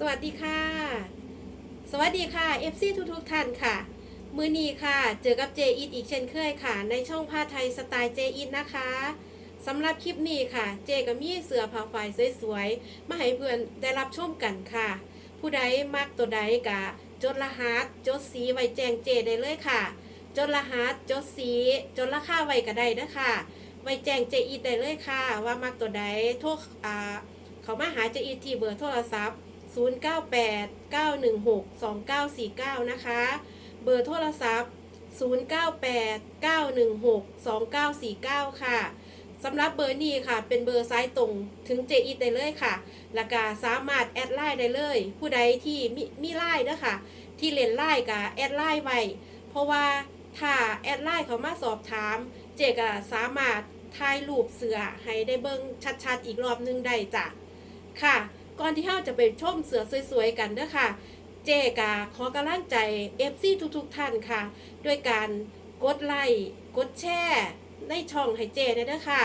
สวัสดีค่ะ สวัสดีค่ะ FC ทุกทุกท่านค่ะ มือนีค่ะ เจอกับเจอีทอีกเช่นเคยค่ะ ในช่องผ้าไทยสไตล์เจอีทนะคะสำหรับคลิปนี้ค่ะ เจกับมีเสือผ้าฝ่ายสวยๆ มาให้เพื่อนได้รับชมกันค่ะ ผู้ใดมักตัวใดกะจดรหัสจดสีไว้แจ้งเจได้เลยค่ะ จดรหัสจดสี จดราคาไว้ก็ได้นะคะไว้แจ้งเจอีทได้เลยค่ะ ว่ามักตัวใดโทรอ่าเขามาหาเจอีทที่เบอร์โทรศัพท์ 098 916 2949 นะคะ เบอร์โทรศัพท์ 098 916 2949 ค่ะสำหรับเบอร์นี้ค่ะ เป็นเบอร์ซ้ายตรงถึงเจอีได้เลยค่ะ แล้วก็สามารถแอดไลน์ได้เลย ผู้ใดที่มีมีไลน์ด้วยค่ะ ที่เล่นไลน์กับแอดไลน์ไว้ เพราะว่าถ้าแอดไลน์เขามาสอบถาม เจก็สามารถถ่ายรูปเสือให้ได้เบิ่งชัดๆ อีกรอบนึงได้จ้ะ ค่ะ ก่อนที่เราจะไปชมเสือสวยๆกันเด้อค่ะ เจกาขอกำลังใจ FC ทุกๆท่านค่ะ ด้วยการกดไลค์กดแชร์ในช่องให้เจเนี่ยเด้อค่ะ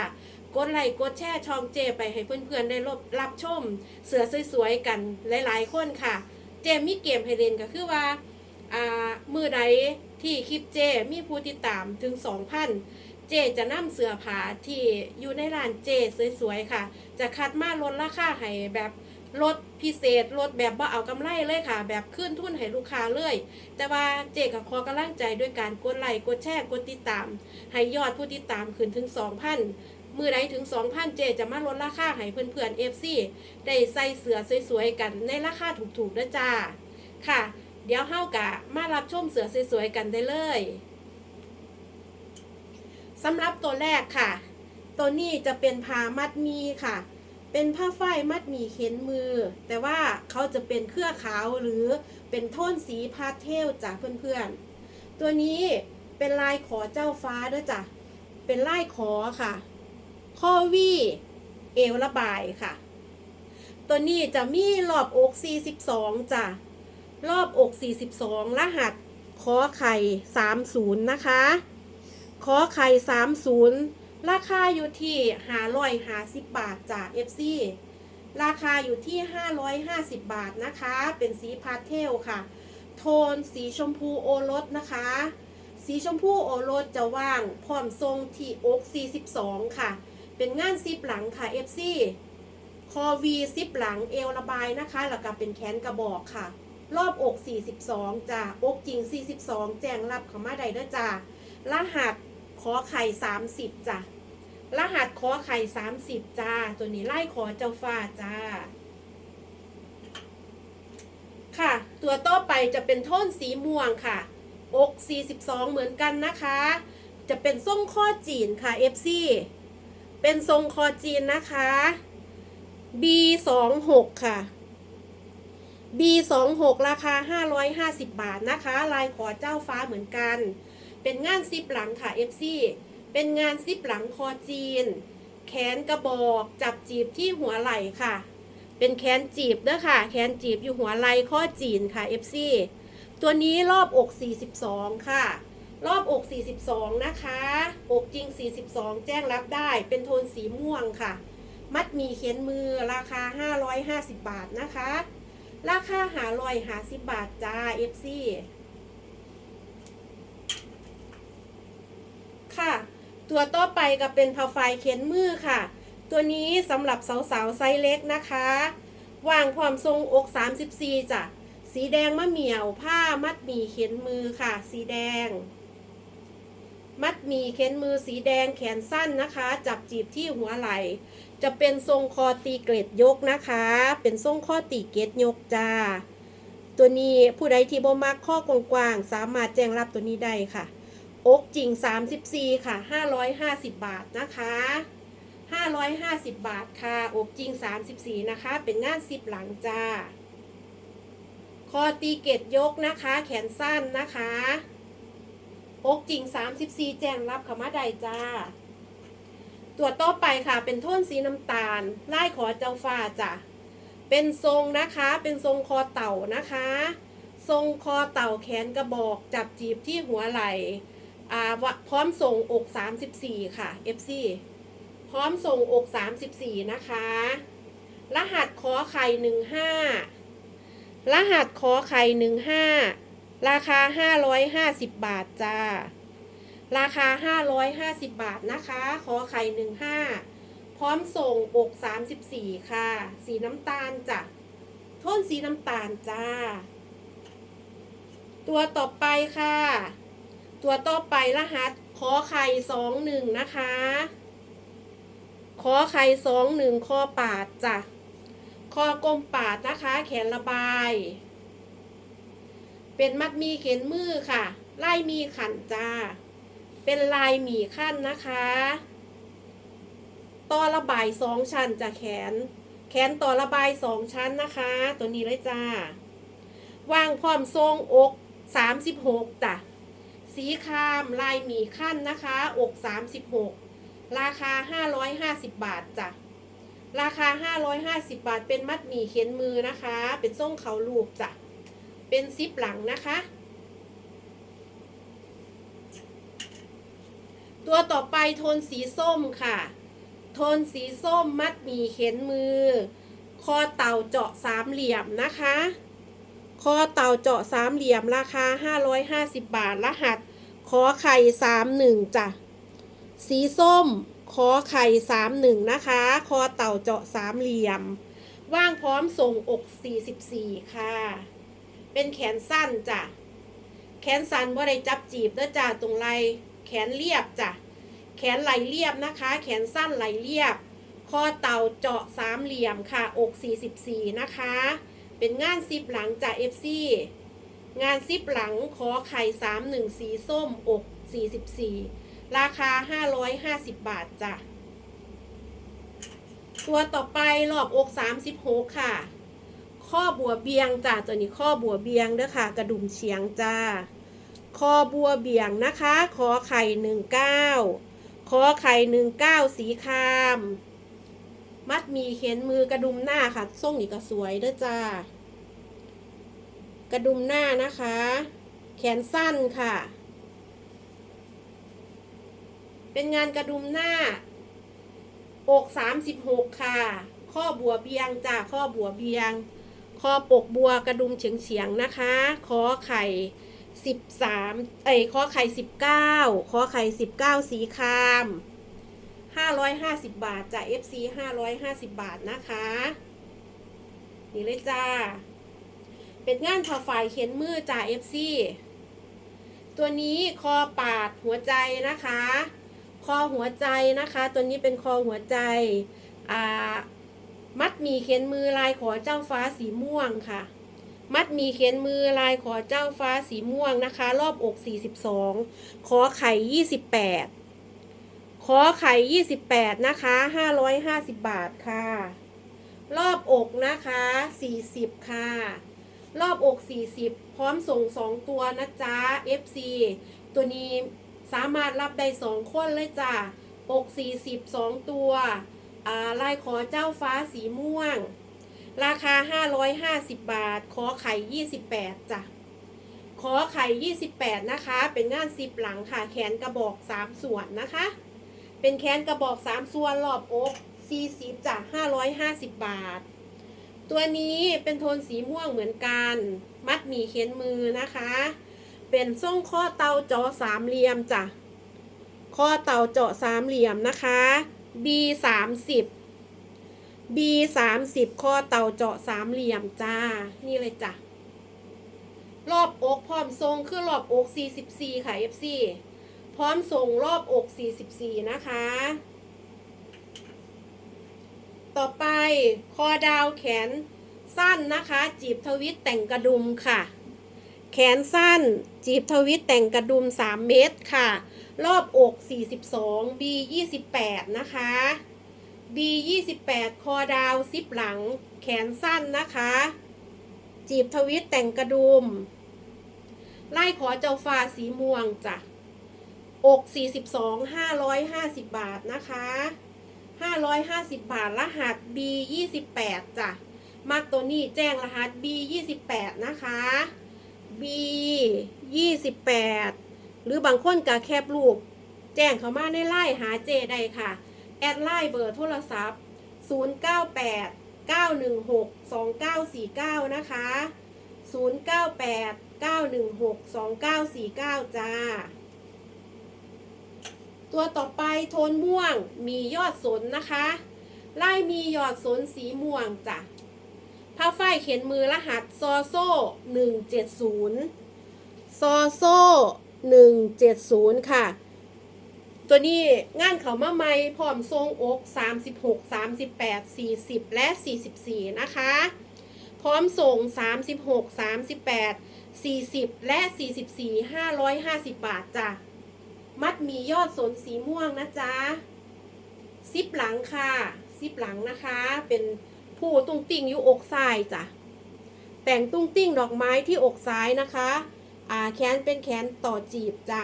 กดไลค์กดแชร์ช่องเจไปให้เพื่อนๆได้รับรับชมเสือสวยๆกันหลายๆคนค่ะ เจมีเกมให้เล่นก็คือว่าอ่ามือใดที่คลิปเจมีผู้ติดตามถึง 2,000 เจจะนำเสื้อผ้าที่อยู่ในร้านเจสวยๆค่ะ จะคัดมาลดราคาให้แบบ ลดพิเศษลดแบบว่าเอากำไรเลยค่ะ แบบขึ้นทุนให้ลูกค้าเลย แต่ว่าเจกับขอกำลังใจด้วยการกดไลค์กดแชร์กดติดตาม ให้ยอดผู้ติดตามขึ้นถึง 2,000มือใดถึง 2,000 เจจะมาลดราคาให้เพื่อนๆ FC ได้ใส่เสื้อสวยๆกันในราคาถูกๆด้วยจ้า ค่ะ เดี๋ยวเฮากะมารับชมเสือสวยๆกันได้เลยสำหรับตัวแรกค่ะ ตัวนี้จะเป็นผ้ามัดมีค่ะ เป็นผ้าฝ้ายมัดหมีเข็นมือ แต่ว่าเขาจะเป็นเครือขาวหรือเป็นโทนสีพาสเทลจากเพื่อนๆ ตัวนี้เป็นลายขอเจ้าฟ้าด้วยจ้ะ เป็นลายขอค่ะ ข้อวี่เอวระบายค่ะ ตัวนี้จะมีรอบอก 42จ้ะ รอบอก 42 รหัสขอไข่ 30 นะคะ ขอไข่ 30 ราคาอยู่ที่550บาทจาก FC ราคาอยู่ที่ 550 บาทนะคะ เป็นสีพาสเทลค่ะ โทนสีชมพูโอรสนะคะ สีชมพูโอรสจะว่างพร้อมทรงที่อก42 ค่ะ เป็นงานซิปหลังค่ะ FC คอวีซิปหลังเอวระบายนะคะ แล้วก็เป็นแขนกระบอกค่ะ รอบอก 42จ้ะอกจริง 42 แจ้งรับเขามาได้เด้อจ้ารหัส ขอไข่30จ้ะ รหัสขอไข่30จ้า ตัวนี้ไล่ขอเจ้าฟ้าจ้า ค่ะ ตัวต่อไปจะเป็นโทนสีม่วงค่ะ อก 42 เหมือนกันนะคะ จะเป็นทรงข้อจีนค่ะ FC เป็นทรงคอจีนนะคะ B26 ค่ะ B26 ราคา 550 บาทนะคะ ลายขอเจ้าฟ้าเหมือนกัน เป็นงานซิปหลังค่ะ FC เป็นงานซิปหลังคอจีน แขนกระบอก จับจีบที่หัวไหล่ค่ะ เป็นแขนจีบเด้อค่ะ แขนจีบอยู่หัวไหล่ข้อจีนค่ะ FC ตัวนี้รอบอก 42 ค่ะ รอบอก 42 นะคะ อกจริง 42 แจ้งรับได้ เป็นโทนสีม่วงค่ะ มัดมีเขียนมือราคา 550 บาทนะคะ ราคาหาลอยหาสิบบาทจ้า FC ค่ะ ตัวต่อไปก็เป็นผ้าไฟเขียนมือค่ะ ตัวนี้สำหรับสาวๆไซส์เล็กนะคะวางความทรงอก 34จ้ะสีแดงมะเหมี่ยวผ้ามัดหมี่เขียนมือค่ะ สีแดง มัดหมี่เขียนมือสีแดงแขนสั้นนะคะ จับจีบที่หัวไหล่ จะเป็นทรงคอตีเกล็ดยกนะคะ เป็นทรงข้อตีเกล็ดยกจ้าตัวนี้ผู้ใดที่บ่มักข้อกว้างๆสามารถแจ้งรับตัวนี้ได้ค่ะ อกจริง 34 ค่ะ 550 บาทนะคะ 550 บาทค่ะ อกจริง 34 นะคะ เป็นงานซิปหลังจ้า คอตีเกตยกนะคะ แขนสั้นนะคะ อกจริง 34 แจ้งรับขมาได้จ้า ตัวต่อไปค่ะ เป็นโทนสีน้ำตาลไล่ขอเจ้าฟ้าจ้ะ เป็นทรงนะคะ เป็นทรงคอเต่านะคะ ทรงคอเต่าแขนกระบอก จับจีบที่หัวไหล่ อ่าวะพร้อมส่งอก34ค่ะ FC พร้อมส่งอก34นะคะ รหัสขอไข่15รหัสขอไข่หนึ่งห้าราคาห้าร้อยห้าสิบบาทจ้า ราคาห้าร้อยห้าสิบบาทนะคะ ขอไข่หนึ่งห้าพร้อมส่งอกสามสิบสี่ค่ะ สีน้ำตาลจ้ะโทนสีน้ำตาลจ้า ตัวต่อไปค่ะ ตัวต่อไปรหัสขอไข่สองหนึ่งนะคะขอไข่สองหนึ่งคอปาดจ้ะคอกลมปาดนะคะ แขนระบาย เป็นมัดมีเข็นมือค่ะไล่มีขันจ้า เป็นลายหมีขั้นนะคะต่อระบายสองชั้นจะแขน แขนต่อระบายสองชั้นนะคะ ตัวนี้เลยจ้า วางพร้อมทรงอกสามสิบหกจ้ะ สีคราม ลายหมีขั้นนะคะ อกสามสิบหกราคาห้าร้อยห้าสิบบาทจ้ะ ราคา 550 บาท เป็นมัดหมี่เขียนมือนะคะ เป็นทรงเขาลูกจ้ะ เป็นซิปหลังนะคะ ตัวต่อไปโทนสีส้มค่ะ โทนสีส้มมัดหมี่เขียนมือ คอเต่าเจาะสามเหลี่ยมนะคะคอเต่าเจาะสามเหลี่ยมราคา 550 บาท รหัส ขอไข่31จ้ะ สีส้ม ขอไข่สามหนึ่งนะคะ คอเต่าเจาะสามเหลี่ยม ว่างพร้อมส่งอก44ค่ะ เป็นแขนสั้นจ้ะ แขนสั้นว่าได้จับจีบด้อจ้าตรงไหลแขนเรียบจ้ะ แขนไหลเรียบนะคะ แขนสั้นไหลเรียบ คอเต่าเจาะสามเหลี่ยมค่ะ อก 44 นะคะ เป็นงานซิปหลังจาก FC งานซิปหลังขอไข่31สีส้มอก44ราคา550บาทจ้ะ ตัวต่อไปรอบอก36ค่ะ ข้อบัวเบียงจ้ะตัวนี้ข้อบัวเบียงเด้อค่ะ กระดุมเฉียงจ้าคอบัวเบียงนะคะ ขอไข่19ขอไข่19สีคราม มัดมีเข็นมือกระดุมหน้าค่ะทรงนี่ก็สวยเด้อจ้า กระดุมหน้านะคะ แขนสั้นค่ะ เป็นงานกระดุมหน้า อกสามสิบหกค่ะ ข้อบัวเบียงจ้าข้อบัวเบียง คอปกบัวกระดุมเฉียงเฉียงๆนะคะ คอไข่สิบสามเอ้ยคอไข่สิบเก้าคอไข่สิบเก้าสีครามห้าร้อยห้าสิบบาทจาก FC ห้าร้อยห้าสิบบาทนะคะ นี่เลยจ้า เป็นงานทอฝ่ายเขียนมือจ่า FC ตัวนี้คอปาดหัวใจนะคะ คอหัวใจนะคะ ตัวนี้เป็นคอหัวใจอ่ามัดมีเขียนมือลายขอเจ้าฟ้าสีม่วงค่ะ มัดมีเขียนมือลายขอเจ้าฟ้าสีม่วงนะคะ รอบอก 42 ขอไข่ 28 ขอไข่ 28 นะคะ 550 บาทค่ะ รอบอกนะคะ 40 ค่ะ รอบอก 40 พร้อมส่ง 2 ตัวนะจ๊ะ FC ตัวนี้สามารถรับได้ 2 คนเลยจ้ะอก 40 2 ตัวอ่าลายขอเจ้าฟ้าสีม่วง ราคา 550 บาท ขอไข่ 28จ้ะขอไข่ 28 นะคะ เป็นงานซิปหลังค่ะ แขนกระบอก 3 ส่วนนะคะ เป็นแขนกระบอก 3 ส่วนรอบอก 40จ้ะ550 บาท ตัวนี้เป็นโทนสีม่วงเหมือนกัน มัดหมี่เขียนมือนะคะ เป็นทรงข้อเตาจาะสามเหลี่ยมจ้ะ ข้อเตาเจาะสามเหลี่ยมนะคะ B สามสิบ B สามสิบข้อเตาเจาะสามเหลี่ยมจ้า นี่เลยจ้ะ รอบอกพร้อมทรงคือรอบอก 44 ค่ะ FC พร้อมทรงรอบอก 44 นะคะ ต่อไป คอดาวแขนสั้นนะคะ จีบทวิตแต่งกระดุมค่ะ แขนสั้น จีบทวิตแต่งกระดุม 3 เมตรค่ะ รอบอก 42 B 28นะคะ B 28คอดาวซิปหลัง แขนสั้นนะคะ จีบทวิตแต่งกระดุม ไล่ขอเจ้าฟ้าสีม่วงจ้ะอก 42 550 บาทนะคะ 550 บาท รหัส B 28จ้ะมาตัวนี้แจ้งรหัส B 28นะคะ B 28หรือบางคนก็แคบรูป แจ้งเข้ามาในไลน์หาเจได้ค่ะ แอดไลน์เบอร์โทรศัพท์ 098 916 2949 นะคะ 098 916 2949 จ้า ตัวต่อไปโทนม่วงมียอดสนนะคะไล่มียอดสนสีม่วงจ้ะผ้าฝ้ายเขียนมือรหัสซอโซ่170ซอโซ่170ค่ะ ตัวนี้งานเขามาใหม่พร้อมทรงอก36 38 40และ44นะคะ พร้อมส่ง36 38 40และ44 550บาทจ้ะ มัดหมียอดสนสีม่วงนะจ๊ะซิปหลังค่ะซิปหลังนะคะ เป็นผู้ตุ้งติ้งอยู่อกซ้ายจ้ะแต่งตุ้งติ้งดอกไม้ที่อกซ้ายนะคะอ่าแขนเป็นแขนต่อจีบจ้ะ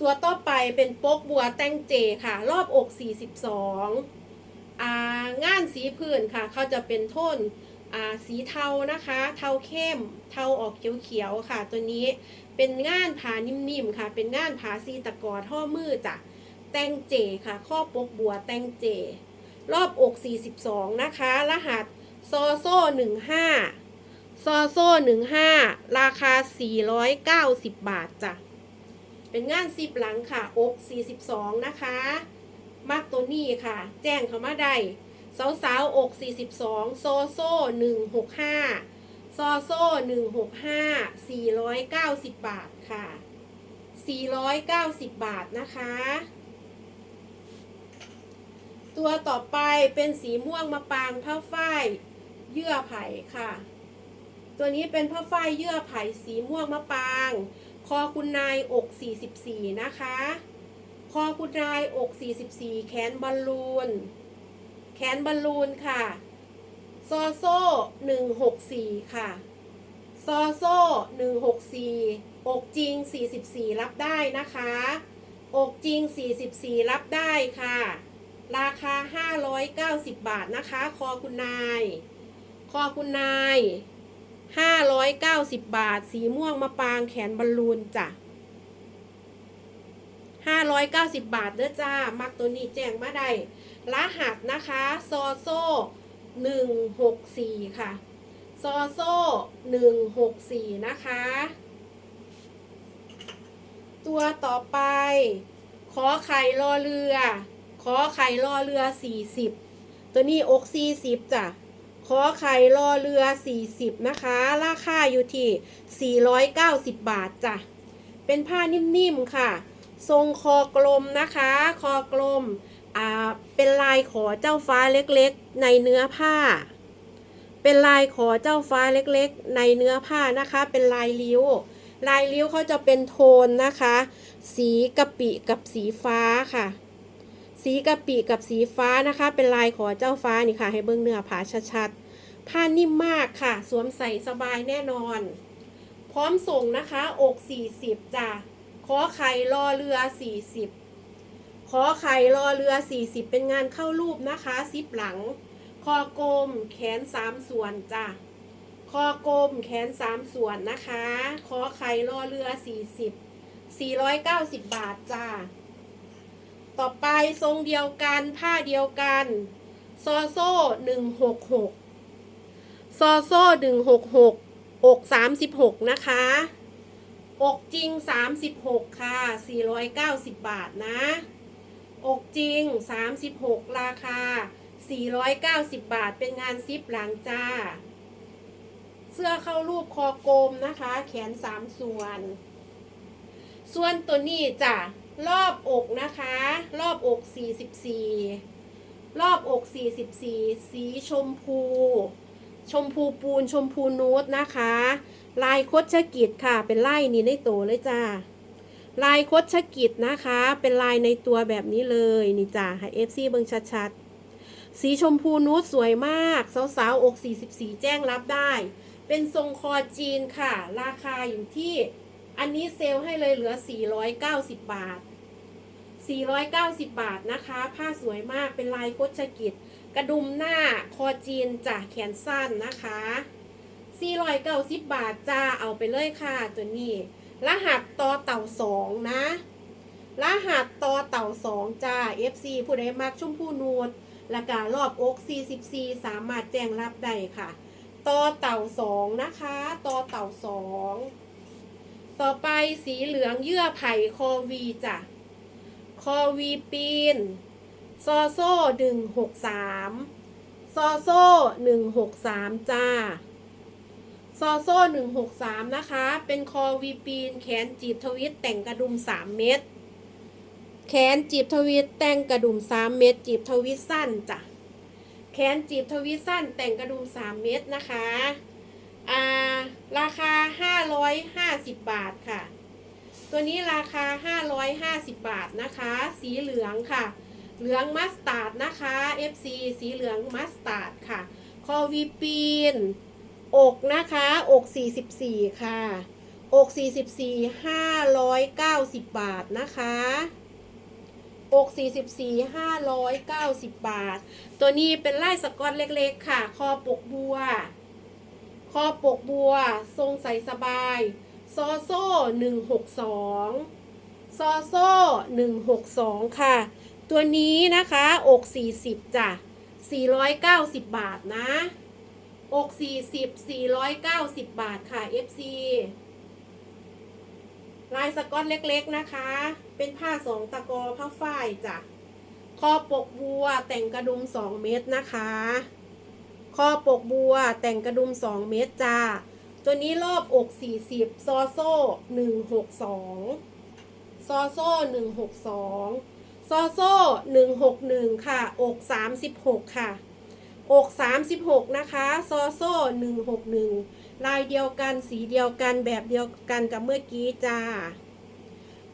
ตัวต่อไปเป็นโป๊กบัวแตงเจค่ะ รอบอก 42อ่างานสีพื้นค่ะ เขาจะเป็นโทนอ่า สีเทานะคะ เทาเข้ม เทาออกเขียวๆค่ะ ตัวนี้เป็นงานผานิ่มๆค่ะ เป็นงานผาซีตะกอท่อมือจ้ะแตงเจค่ะ ข้อปกบัวแตงเจ รอบอก 42 นะคะ รหัสซอโซ่15ซอโซ่15 ราคา 490 บาทจ้ะเป็นงานซิปหลังค่ะ อก 42 นะคะ มักตัวนี้ค่ะ แจ้งเขามาได้ สาวสาวอก42โซโซ่165ซอโซ่165 490บาทค่ะ490บาทนะคะ ตัวต่อไปเป็นสีม่วงมะปรางผ้าฝ้ายเยื่อไผ่ค่ะ ตัวนี้เป็นผ้าฝ้ายเยื่อไผ่สีม่วงมะปราง คอคุณนายอก44นะคะ คอคุณนายอก44แขนบอลลูน แขนบอลลูนค่ะ ซอโซ่164ค่ะ ซอโซ่164อกจริง44รับได้นะคะ อกจริง44รับได้ค่ะ ราคา590บาทนะคะ คอคุณนาย คอคุณนาย590บาท สีม่วงมะปรางแขนบอลลูนจ้ะ590บาทเด้อจ้า มักตัวนี้แจ้งมาได้ รหัสนะคะซอโซ่164ค่ะซอโซ่164นะคะ ตัวต่อไป ขอไข่รอเรือ ขอไข่รอเรือ40ตัวนี้อก40จ้ะขอไข่รอเรือ 40 นะคะ ราคาอยู่ที่ 490 บาทจ้ะ เป็นผ้านิ่มๆค่ะ ทรงคอกลมนะคะ คอกลม เป็นลายขอเจ้าฟ้าเล็กๆ ในเนื้อผ้า เป็นลายขอเจ้าฟ้าเล็กๆ ในเนื้อผ้านะคะ เป็นลายลิ้ว ลายลิ้วเขาจะเป็นโทนนะคะ สีกะปิกับสีฟ้าค่ะ สีกะปิกับสีฟ้านะคะ เป็นลายขอเจ้าฟ้านี่ค่ะ ให้เบิ้องเนื้อผ้าชัดๆ ผ้านิ่มมากค่ะ สวมใส่สบายแน่นอน พร้อมส่งนะคะ อก 40จ้ะขอไข่รอเรือ 40 ขอไข่รอเรือ 40 เป็นงานเข้ารูปนะคะซิปหลัง คอกลมแขนสามส่วนจ้ะคอกลมแขนสามส่วนนะคะขอไข่รอเรือ 40 490 บาทจ้าต่อไปทรงเดียวกันผ้าเดียวกัน ซอโซ่ 166 ซอโซ่ 166 อก 36 นะคะอกจริง 36 ค่ะ 490 บาทนะ อกจริง 36 ราคา 490 บาท เป็นงานซิปหลังจ้า เสื้อเข้ารูปคอกลมนะคะ แขน3ส่วน ส่วนตัวนี้จ้ะ รอบอกนะคะ รอบอก 44 รอบอก 44 สีชมพู ชมพูปูน ชมพูนูดนะคะ ลายคดชกิจค่ะ เป็นไลายนี้ในโตเลยจ้า ลายคดชกิจนะคะ เป็นลายในตัวแบบนี้เลยนี่จ้าให้เอฟซีเบิ่งชัดๆ สีชมพูนูดสวยมาก สาวๆ อก 44 แจ้งรับได้ เป็นทรงคอจีนค่ะ ราคาอยู่ที่ อันนี้เซลล์ให้เลยเหลือ 490 บาท 490 บาทนะคะ ผ้าสวยมากเป็นลายโคชกิจ กระดุมหน้าคอจีนจ้ะแขนสั้นนะคะ 490 บาทจ้าเอาไปเลยค่ะตัวนี้ รหัสต่อเต่าสองนะ รหัสต่อเต่าสองจ้า FC ผู้ใดมักชมพูนูดและการอบอก44สามารถแจ้งรับได้ค่ะต่อเต่าสองนะคะต่อเต่าสองต่อไปสีเหลืองเยื่อไผ่คอวีจ้ะคอวีปีน ซอโซ่หนึ่งหกสามซอโซ่หนึ่งหกสามจ้า ซอโซ่หนึ่งหกสามนะคะ เป็นคอวีปีน แขนจีบทวิตแต่งกระดุมสามเม็ด แขนจีบทวิตแต่งกระดุมสามเม็ดจีบทวิตสั้นจ้ะ แขนจีบทวิตสั้นแต่งกระดุมสามเม็ดนะคะอ่าราคาห้าร้อยห้าสิบบาทค่ะ ตัวนี้ราคาห้าร้อยห้าสิบบาทนะคะ สีเหลืองค่ะ เหลืองมัสตาร์ดนะคะ FC สีเหลืองมัสตาร์ดค่ะ คอวีปีน อกนะคะ อก 44 ค่ะ อก 44 590 บาทนะคะ อก 44 590 บาท ตัวนี้เป็นลายสกอตเล็กๆ ค่ะ คอปกบัว คอปกบัว ทรงใสสบาย ซอโซ่ 162 ซอโซ่ 162 ค่ะ ตัวนี้นะคะ อก 40 จ้ะ 490 บาทนะ อกสี่สิบสี่ร้อยเก้าสิบบาทค่ะ FC ลายสกอตเล็กๆนะคะ เป็นผ้าสองตะกอผ้าฝ้ายจ้ะคอปกบัวแต่งกระดุมสองเมตรนะคะคอปกบัวแต่งกระดุมสองเมตรจ้า ตัวนี้รอบอกสี่สิบซอโซ่หนึ่งหกสองซอโซ่หนึ่งหกสองซอโซ่หนึ่งหกหนึ่งค่ะ อกสามสิบหกค่ะ อก36 นะคะซอโซ่161 ลายเดียวกันสีเดียวกันแบบเดียวกันกับเมื่อกี้จ้า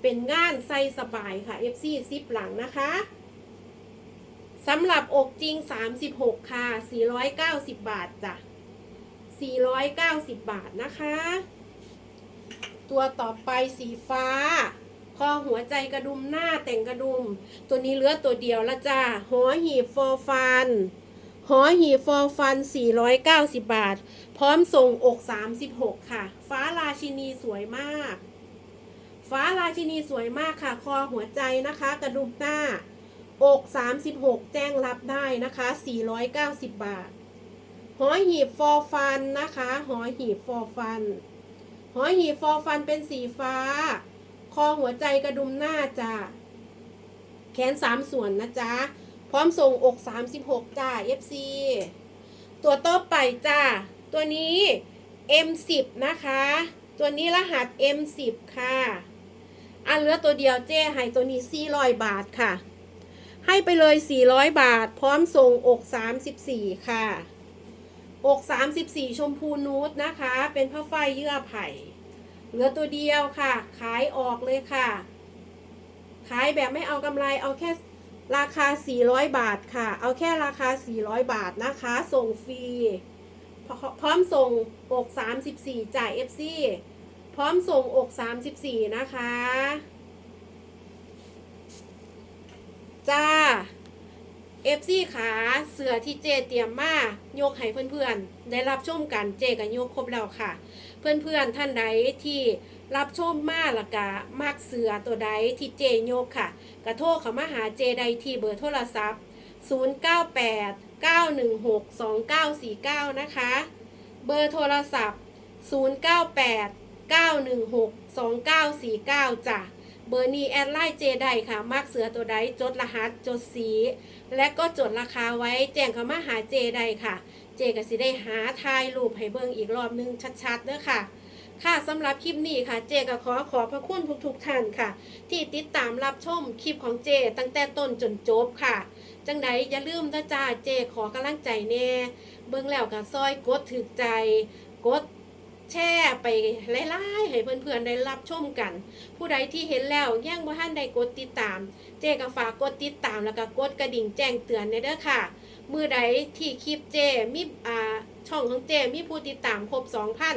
เป็นงานใส่สบายค่ะ FC ซิปหลังนะคะสำหรับอกจริง 36 ค่ะ 490 บาทจ้ะ 490 บาทนะคะ ตัวต่อไปสีฟ้า คอหัวใจกระดุมหน้าแต่งกระดุม ตัวนี้เหลือตัวเดียวละจ้าหอหีบฟอร์ฟัน หอหีฟอฟัน 490 บาท พร้อมส่งอก 36 ค่ะ ฟ้าราชินีสวยมาก ฟ้าราชินีสวยมากค่ะ คอหัวใจนะคะ กระดุมหน้า อก 36 แจ้งรับได้นะคะ 490 บาท หอหีบฟอฟันนะคะ หอหีบฟอฟัน หอหีบฟอฟันเป็นสีฟ้า คอหัวใจกระดุมหน้าจ้าแขนสามส่วนนะจ๊ะ พร้อมส่งอก 36 จ้า FC ตัวต่อไปจ้า ตัวนี้ M10 นะคะ ตัวนี้รหัส M10 ค่ะ อันเหลือตัวเดียวเจ้ให้ตัวนี้ 400 บาทค่ะ ให้ไปเลย 400 บาท พร้อมส่งอก 34 ค่ะ อก 34 ชมพูนูดนะคะ เป็นผ้าฝ้ายเยื่อไผ่ เหลือตัวเดียวค่ะ ขายออกเลยค่ะ ขายแบบไม่เอากำไรเอาแค่ ราคา 400 บาทค่ะ เอาแค่ราคา 400 บาทนะคะ ส่งฟรี พร้อมส่งอก34 จ่าย FC พร้อมส่งอก34 นะคะ จ้า FC ขาเสือที่เจเตรียมมายกให้เพื่อนๆ ได้รับชมกันเจกันยกครบแล้วค่ะ เพื่อนๆท่านใดที่รับชมมาละกะมักเสือตัวใดที่เจโยกค่ะ กระโทรเข้ามาหาเจใดที่เบอร์โทรศัพท์ 098 916 2949 นะคะ เบอร์โทรศัพท์ 098 916 2949จ้ะเบอร์นี้แอดไลน์เจไดค่ะมักเสือตัวใดจดรหัสจดสี และก็จดราคาไว้แจ้งเข้ามาหาเจไดค่ะ จก็สิได้หาทายรูปให้เบิ่งอีกรอบนึงชัดๆเด้อค่ะ ค่ะสำหรับคลิปนี้ค่ะ เจก็ขอขอบพระคุณทุกๆท่านค่ะ ที่ติดตามรับชมคลิปของเจ ตั้งแต่ต้นจนจบค่ะ จังไหนอย่าลืมนะจ้าเจขอกำลังใจแน่เบิ่งแล้วก็ซอยกดถึกใจกดแชร์ไปไล่ๆให้เพื่อนๆได้รับชมกัน ผู้ใดที่เห็นแล้วยังบ่ทันได้กดติดตาม เจก็ฝากกดติดตามแล้วก็กดกระดิ่งแจ้งเตือนในเด้อค่ะ มือใดที่คลิปเจมีอ่าช่องของเจมีผู้ติดตามครบ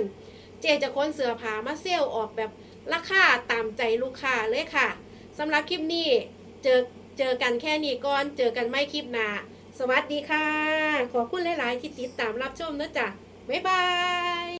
2,000เจจะค้นเสื้อผ้ามาเซลออกแบบราคาตามใจลูกค้าเลยค่ะสำหรับคลิปนี้เจอเจอกันแค่นี้ก่อนเจอกันไม่คลิปหน้าสวัสดีค่ะ ขอบคุณหลาย ๆ ที่ติดตามรับชมนะจ๊ะบ๊ายบาย